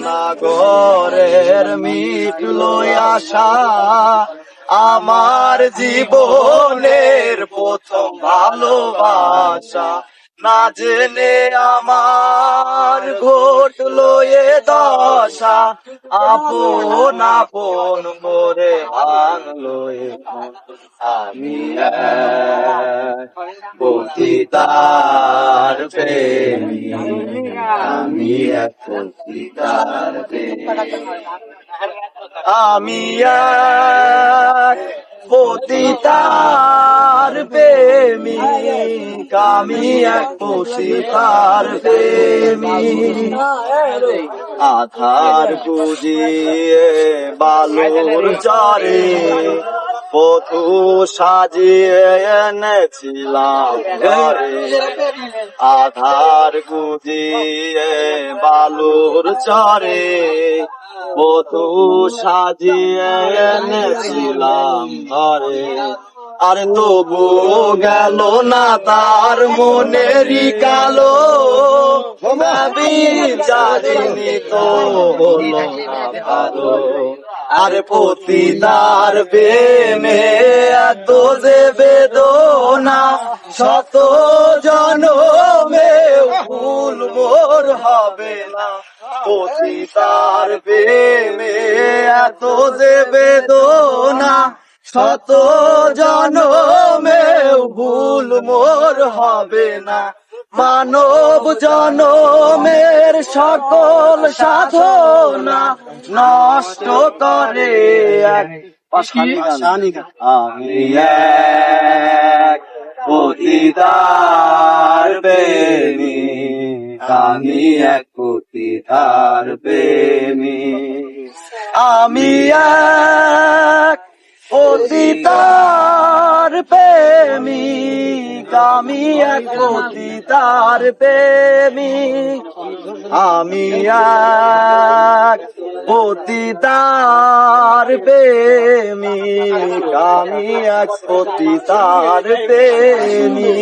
নাগরের মিটলো আশা আমার জীবনের প্রথম ভালোবাসা। না জেনে আমার ঘটলো এ দশা। আপন আপন মোরে ভাঙলো আমি পতিতার প্রেমী। আমি এক পতিতার প্রেমী। আমি আমি এক প্রেমিক আধার বুঝিয়ে বালুর চরে পথু সাজিয়ে এনেছিলাম ঘরে। আধার গুজিয়ে বালুর চরে বধু সাজিয়ে এনেছিলাম ঘরে। আর তবু গেল না তার মনেরই কালো। তো আর পতিদার বেমে এত যে বেদনা, শত জনমে ভুল মোর হবে না। পতিতার প্রেমে এত যে বেদনা শত জনমে ভুল মোর হবে না। মানব জনমের সকল সাধনা নষ্ট করে এক। আমি এক পতিদার প্রেমী। আমি এক পতিদার প্রেমী। আমি এক পতিতার প্রেমী আমি এক পতিতার প্রেমী। আমি এক পতিতার প্রেমী আমি এক পতিতার প্রেমী।